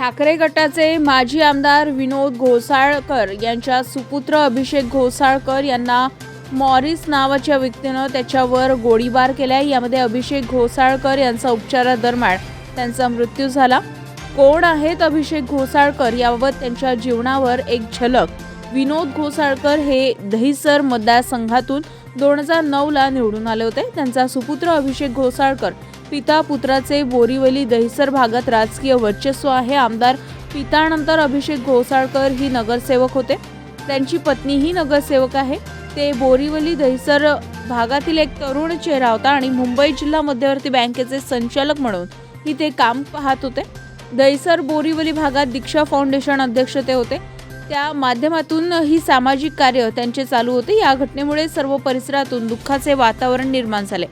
ठाकरे गटाचे माजी आमदार विनोद घोसाळकर यांच्या सुपुत्र अभिषेक घोसाळकर यांना मॉरिस नावाच्या व्यक्तीनं त्याच्यावर गोळीबार केलाय यामध्ये अभिषेक घोसाळकर यांचा उपचारादरम्यान त्यांचा मृत्यू झाला. कोण आहेत अभिषेक घोसाळकर? याबाबत त्यांच्या जीवनावर एक झलक. विनोद घोसाळकर हे दहिसर मतदारसंघातून दोन हजार नऊला निवडून आले होते. त्यांचा सुपुत्र अभिषेक घोसाळकर पिता पुत्राचे बोरीवली दहिसर भागात राजकीय वर्चस्व आहे. आमदार पितानंतर अभिषेक घोसाळकर ही नगरसेवक होते. त्यांची पत्नीही नगरसेवक आहे. ते बोरीवली दहिसर भागातील एक तरुण चेहरा होता आणि मुंबई जिल्हा मध्यवर्ती बँकेचे संचालक म्हणून ही ते काम पाहत होते. दहिसर बोरीवली भागात दीक्षा फाउंडेशन अध्यक्ष ते होते. त्या माध्यमातून ही सामाजिक कार्य त्यांचे चालू होते. या घटनेमुळे सर्व परिसरातून दुःखाचे वातावरण निर्माण झाले.